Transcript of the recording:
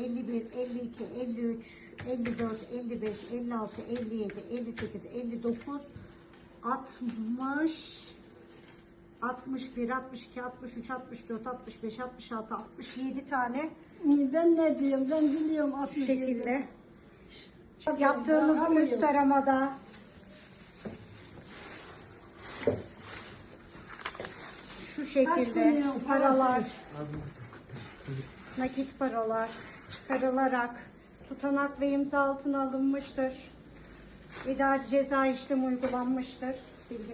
51, 52, 53, 54, 55, 56, 57, 58, 59, 60, 61, 62, 63, 64, 65, 66, 67 tane Ben ne diyeyim? Ben biliyorum şu 67. şekilde. Yaptığımız üst aramada şu şekilde milyon paralar? Nakit paralar çıkarılarak tutanak ve imza altına alınmıştır. İdari ceza işlemi uygulanmıştır.